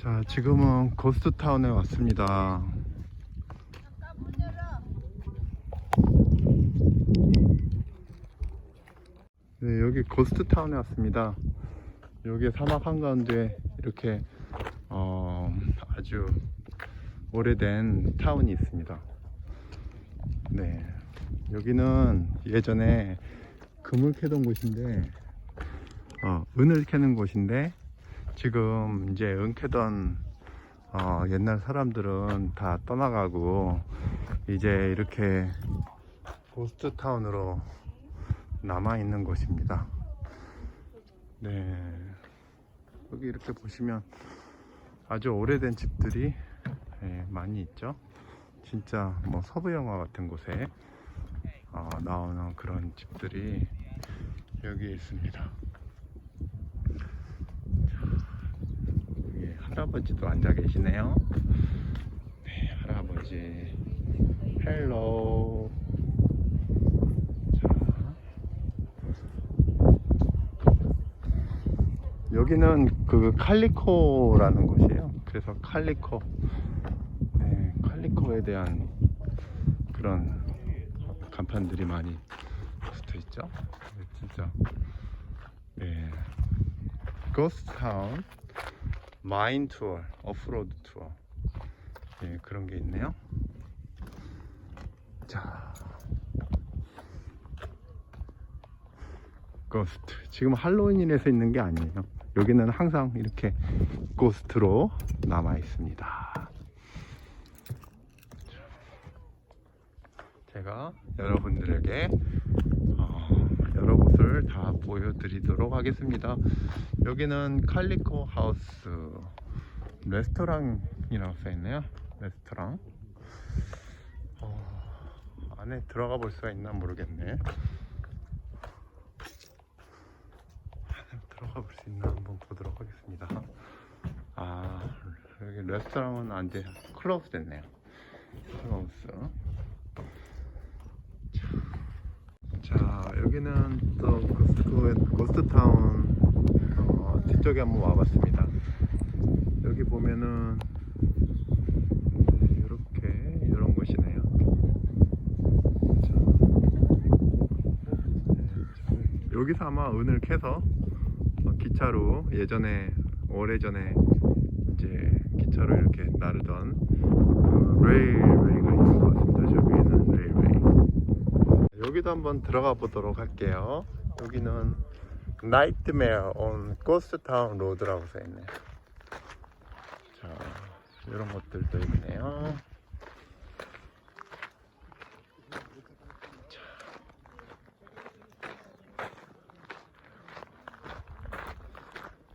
자, 지금은 고스트타운에 왔습니다. 네, 여기 고스트타운에 왔습니다. 여기 사막 한가운데 이렇게 어, 아주 오래된 타운이 있습니다. 네, 여기는 예전에 금을 캐던 곳인데, 어, 은을 캐는 곳인데, 지금 이제 은 캐던 어, 옛날 사람들은 다 떠나가고, 이제 이렇게 고스트 타운으로 남아 있는 곳입니다. 네, 여기 이렇게 보시면 아주 오래된 집들이 예, 많이 있죠. 진짜 뭐 서부 영화 같은 곳에 어, 나오는 그런 집들이 여기 있습니다. 여기 할아버지도 앉아 계시네요. 네, 할아버지. 헬로. 자. 여기는 그 칼리코라는 곳이에요. 그래서 칼리코. 네, 칼리코에 대한 그런 간판들이 많이 붙어 있죠. 네, 진짜. 네. 고스타운 마인 투어, 오프로드 투어. 네, 그런 게 있네요. 자. 고스트. 지금 할로윈이라서 있는 게 아니에요. 여기는 항상 이렇게 고스트로 남아 있습니다. 제가 여러분들에게 다 보여드리도록 하겠습니다. 여기는 칼리코 하우스 레스토랑이라고 써있네요. 레스토랑. 어, 안에 들어가 볼 수가 있나 모르겠네. 들어가 볼 수 있나 한번 보도록 하겠습니다. 아, 여기 레스토랑은 안 돼. 클로즈 됐네요. 클로즈. 자 여기는 또 고스트, 고스트타운 어, 뒤쪽에 한번 와봤습니다. 여기 보면은 네, 이렇게 이런 곳이네요. 자, 네, 자, 여기서 아마 은을 캐서 어, 기차로 예전에 오래전에 이제 기차로 이렇게 나르던 그 레일웨이가 있는 것 같습니다. 저기에는 레일웨이 여기도 한번 들어가 보도록 할게요. 여기는 Nightmare on Ghost Town Road라고 써있네요. 자, 이런 것들도 있네요. 자.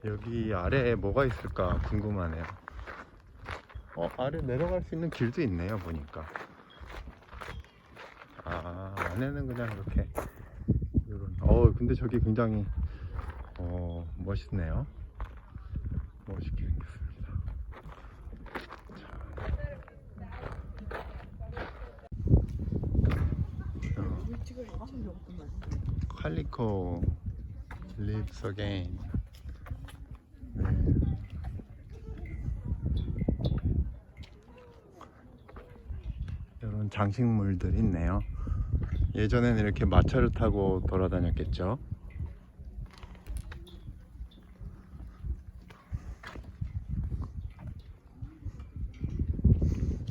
여기 아래에 뭐가 있을까 궁금하네요. 어, 아래 내려갈 수 있는 길도 있네요, 보니까. 아 안에는 그냥 이렇게 이런. 어 근데 저기 굉장히 어 멋있네요. 멋있게 생겼습니다. 칼리코 lives again 네. 이런 장식물들이 있네요. 예전에는 이렇게 마차를 타고 돌아다녔겠죠.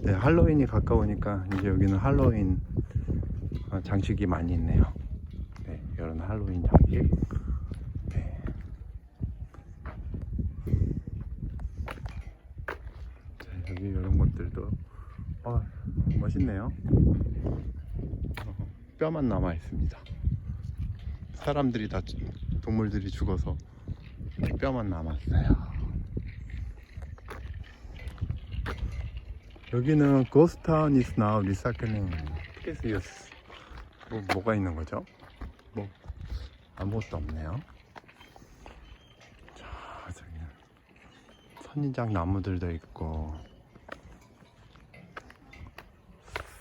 네, 할로윈이 가까우니까 이제 여기는 할로윈 어, 장식이 많이 있네요. 네, 이런 할로윈 장식. 네. 자, 여기 이런 것들도 어, 멋있네요. 어, 뼈만 남아 있습니다. 사람들이 다 죽- 동물들이 죽어서 뼈만 남았어요. 여기는 Town is now recycling spaces. 뭐 뭐가 있는 거죠? 뭐 아무것도 없네요. 자, 저기 선인장 나무들도 있고.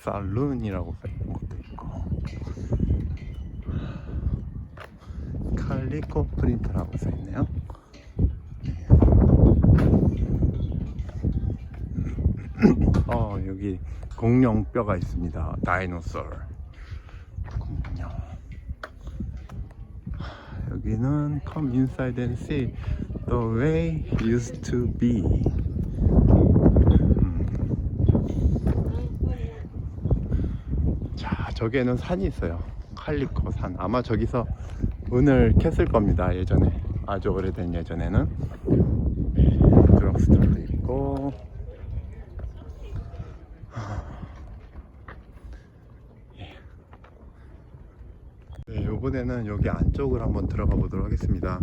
살룬이라고 써있는 것도 있고 칼리코 프린트라고 써있네요 여기 공룡 뼈가 있습니다. 다이노솔. 공룡. 여기는 come inside and see the way used to be. 음. 자, 저기에는 산이 있어요. 칼리코 산. 아마 저기서 은을 캤을 겁니다. 예전에. 아주 오래된 예전에는. 네, 드럭스토어도 있고. 네, 이번에는 여기 안쪽을 한번 들어가 보도록 하겠습니다.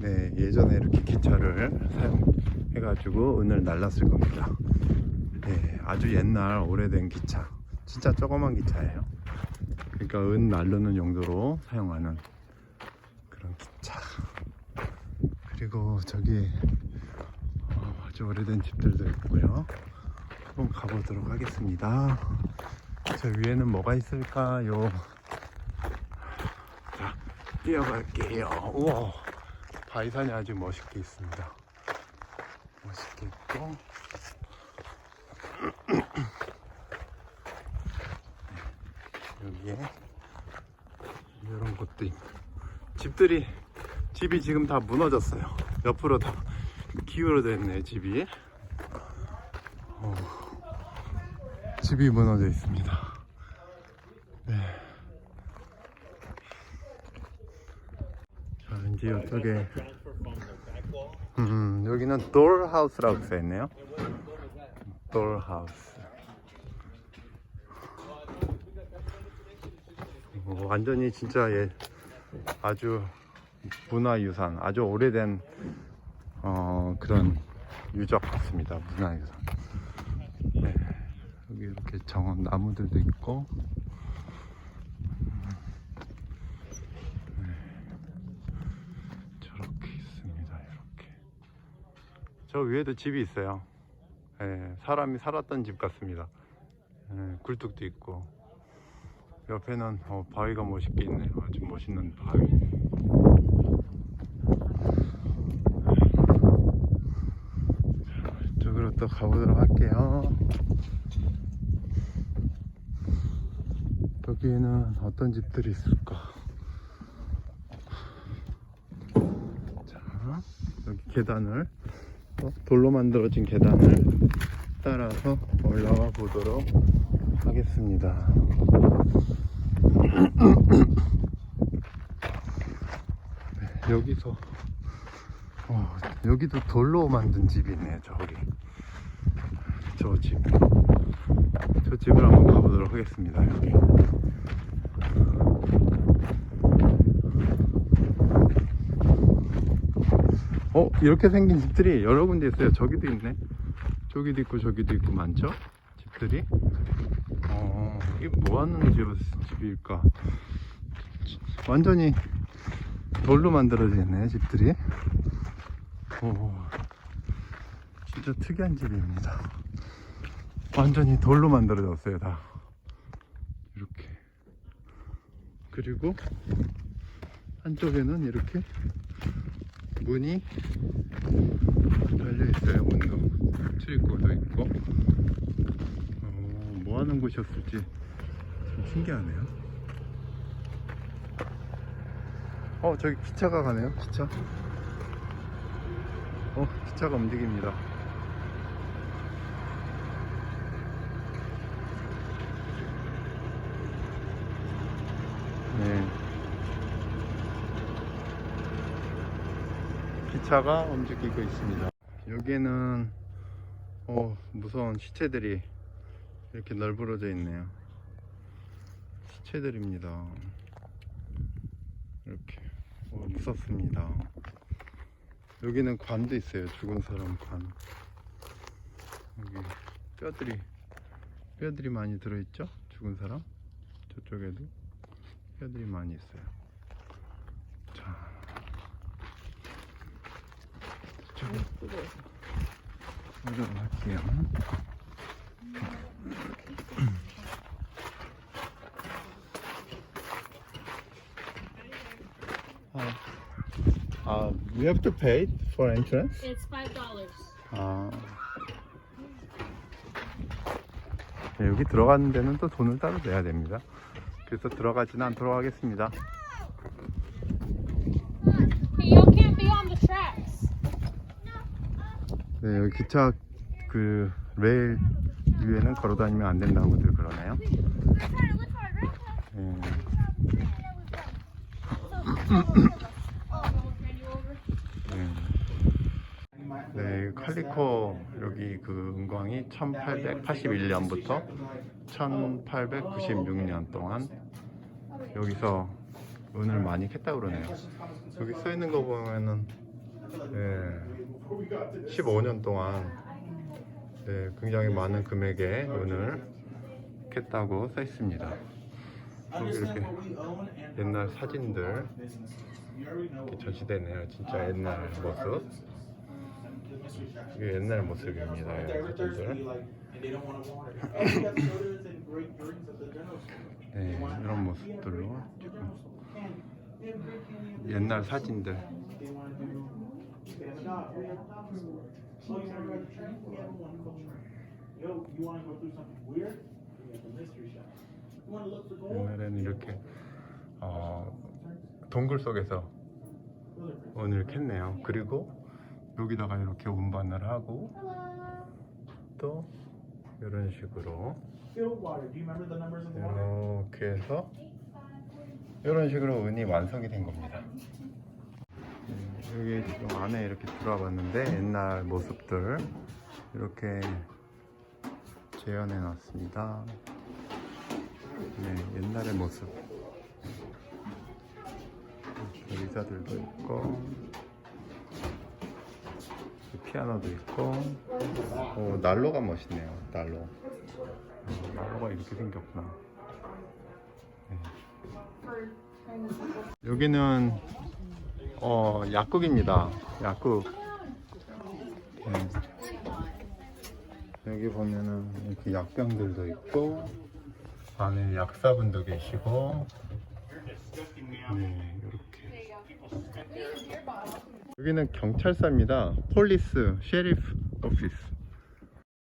네, 예전에 이렇게 기차를 사용해 가지고 은을 날랐을 겁니다. 네, 아주 옛날 오래된 기차. 진짜 조그만 기차예요. 그러니까 은 날르는 용도로 사용하는 그런 기차. 그리고 저기 어, 아주 오래된 집들도 있고요. 한번 가보도록 하겠습니다. 저 위에는 뭐가 있을까요? 자, 뛰어갈게요. 우와, 바위산이 아주 멋있게 있습니다. 멋있게 있고. 여기에 이런 것도 있고. 집들이, 집이 지금 다 무너졌어요. 옆으로 다 기울어져 있네, 집이. 어, 집이 무너져 있습니다. 네. 자, 이제 이쪽에 음, 여기는 돌하우스라고 써 있네요. 돌하우스. 어, 완전히 진짜 예, 아주 문화유산, 아주 오래된 어, 그런 유적 같습니다. 문화유산. 네, 여기 이렇게 정원 나무들도 있고. 저렇게 있습니다. 저 위에도 집이 있어요. 예, 사람이 살았던 집 같습니다. 예, 굴뚝도 있고. 옆에는 어, 바위가 멋있게 있네요. 아주 멋있는 바위. 자, 이쪽으로 또 가보도록 할게요. 여기에는 어떤 집들이 있을까? 자, 여기 계단을 어, 돌로 만들어진 계단을 따라서 올라가 보도록 하겠습니다. 네, 여기서 어, 여기도 돌로 만든 집이 있네요. 저기 저 집. 저 집을 한번 가보도록 하겠습니다. 여기. 어 이렇게 생긴 집들이 여러 군데 있어요 저기도 있네 저기도 있고 저기도 있고 많죠 집들이 어 이게 뭐하는 집, 집일까? 완전히 돌로 만들어져 있네 집들이. 오 진짜 특이한 집입니다. 완전히 돌로 만들어졌어요 다. 이렇게. 그리고 한쪽에는 이렇게 문이 달려 있어요. 문도. 출입구도 있고. 어, 뭐 하는 곳이었을지 좀 신기하네요. 어, 저기 기차가 가네요. 기차. 어, 기차가 움직입니다. 네. 기차가 움직이고 있습니다. 여기에는 어, 무서운 시체들이 이렇게 널브러져 있네요. 시체들입니다. 이렇게 어, 무섭습니다. 여기는 관도 있어요. 죽은 사람 관. 여기 뼈들이 뼈들이 많이 들어있죠? 죽은 사람 저쪽에도 뼈들이 많이 있어요. 자. 저쪽으로 보도록 할게요. Uh, we have to pay for entrance. It's five dollars. 아, 네, 여기 들어가는 데는 또 돈을 따로 내야 됩니다. 그래서 들어가지는 않도록 하겠습니다. Hey, y'all can't be on the tracks. 네, 여기 기차 그 레일 위에는 걸어 다니면 안 된다고들 그러네요. 네. 칼리코 여기 그 은광이 1881년부터 1896년 동안 여기서 은을 많이 캤다고 그러네요. 여기 써 있는 거 보면은 네, 15년 동안 네, 굉장히 많은 금액의 은을 캤다고 써 있습니다. 여기 이렇게 옛날 사진들 이렇게 전시되네요. 진짜 옛날 모습. 이게 옛날 모습입니다. 네, 이런 모습들로. 지금 옛날 사진들. 옛날에는 이렇게 어, 동굴 속에서 은을 캤네요. 그리고 여기다가 이렇게 운반을 하고 또 이런 식으로? 이렇게 해서 이런 식으로 은이 완성이 된 겁니다. 음, 여기 지금 안에 이렇게 들어와 봤는데 옛날 모습들 이렇게 재현해 놨습니다. 네, 옛날의 모습. 의자들도 있고, 피아노도 있고, 오, 난로가 멋있네요. 난로. 음, 난로가 이렇게 생겼구나. 네. 여기는 어 약국입니다. 약국. 네. 여기 보면은 이렇게 약병들도 있고 안에 약사분도 계시고 네 여기는 경찰서입니다. 폴리스 셰리프 오피스